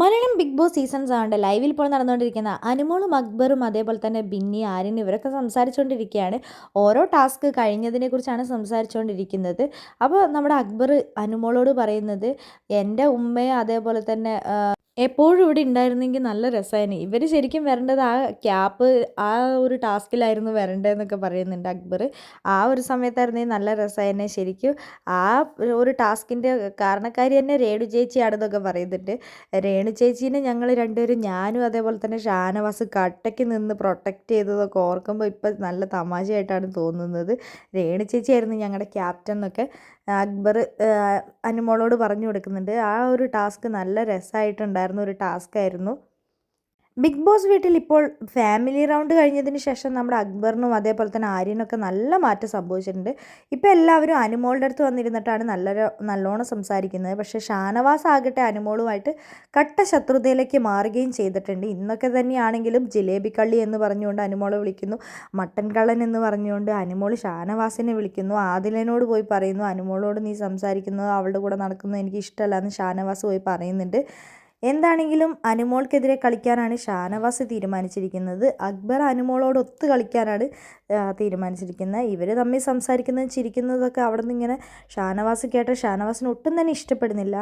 Malayalam Bigg Boss season സെവന്റെ ലൈവിൽ ഇപ്പോൾ നടന്നുകൊണ്ടിരിക്കുന്ന അനുമോളും അക്ബറും അതേപോലെ തന്നെ ബിന്നി ആര്യൻ ഇവരൊക്കെ സംസാരിച്ചുകൊണ്ടിരിക്കുകയാണ്. ഓരോ ടാസ്ക് കഴിഞ്ഞതിനെ കുറിച്ചാണ് സംസാരിച്ചുകൊണ്ടിരിക്കുന്നത്. അപ്പോൾ നമ്മുടെ അക്ബർ അനുമോളോട് പറയുന്നത് എന്റെ ഉമ്മയെ അതേപോലെ തന്നെ എപ്പോഴും ഇവിടെ ഉണ്ടായിരുന്നെങ്കിൽ നല്ല രസമായിരുന്നു. ഇവർ ശരിക്കും വരേണ്ടത് ആ ക്യാപ്പ് ആ ഒരു ടാസ്കിലായിരുന്നു വരേണ്ടതെന്നൊക്കെ പറയുന്നുണ്ട് അക്ബർ. ആ ഒരു സമയത്തായിരുന്നെങ്കിൽ നല്ല രസമായിരുന്നു. ശരിക്കും ആ ഒരു ടാസ്കിന്റെ കാരണക്കാരി തന്നെ രേണു ചേച്ചിയാണെന്നൊക്കെ പറയുന്നുണ്ട്. രേണു ചേച്ചീനെ ഞങ്ങൾ രണ്ടുപേരും ഞാനും അതേപോലെ തന്നെ ഷാനവാസ് കട്ടയ്ക്ക് നിന്ന് പ്രൊട്ടക്റ്റ് ചെയ്തതൊക്കെ ഓർക്കുമ്പോൾ ഇപ്പം നല്ല തമാശയായിട്ടാണ് തോന്നുന്നത്. രേണു ചേച്ചിയായിരുന്നു ഞങ്ങളുടെ ക്യാപ്റ്റൻ എന്നൊക്കെ അക്ബർ അനുമോളോട് പറഞ്ഞു കൊടുക്കുന്നുണ്ട്. ആ ഒരു ടാസ്ക് നല്ല രസമായിട്ടുണ്ടായിരുന്ന ഒരു ടാസ്ക് ആയിരുന്നു. ബിഗ് ബോസ് വീട്ടിൽ ഇപ്പോൾ ഫാമിലി റൗണ്ട് കഴിഞ്ഞതിന് ശേഷം നമ്മുടെ അക്ബറിനും അതേപോലെ തന്നെ ആര്യനൊക്കെ നല്ല മാറ്റം സംഭവിച്ചിട്ടുണ്ട്. ഇപ്പോൾ എല്ലാവരും അനുമോളുടെ അടുത്ത് വന്നിരുന്നിട്ടാണ് നല്ല നല്ലോണം സംസാരിക്കുന്നത്. പക്ഷേ ഷാനവാസ് ആകട്ടെ അനുമോളുമായിട്ട് കട്ട ശത്രുതയിലേക്ക് മാറുകയും ചെയ്തിട്ടുണ്ട്. ഇന്നൊക്കെ തന്നെയാണെങ്കിലും ജിലേബി കള്ളി എന്ന് പറഞ്ഞുകൊണ്ട് അനുമോളെ വിളിക്കുന്നു. മട്ടൻ കള്ളൻ എന്ന് പറഞ്ഞുകൊണ്ട് അനുമോൾ ഷാനവാസിനെ വിളിക്കുന്നു. ആദിലനോട് പോയി പറയുന്നു അനുമോളോട് നീ സംസാരിക്കുന്നത് അവളുടെ കൂടെ നടക്കുന്നത് എനിക്ക് ഇഷ്ടമല്ല എന്ന് ഷാനവാസ് പോയി പറയുന്നുണ്ട്. എന്താണെങ്കിലും അനുമോൾക്കെതിരെ കളിക്കാനാണ് ഷാനവാസ് തീരുമാനിച്ചിരിക്കുന്നത്. അക്ബർ അനുമോളോട് ഒത്ത് കളിക്കാനാണ് തീരുമാനിച്ചിരിക്കുന്നത്. ഇവർ തമ്മിൽ സംസാരിക്കുന്നതും ചിരിക്കുന്നതൊക്കെ അവിടെ നിന്ന് ഇങ്ങനെ ഷാനവാസ് കേട്ട ഷാനവാസിന് ഒട്ടും തന്നെ ഇഷ്ടപ്പെടുന്നില്ല.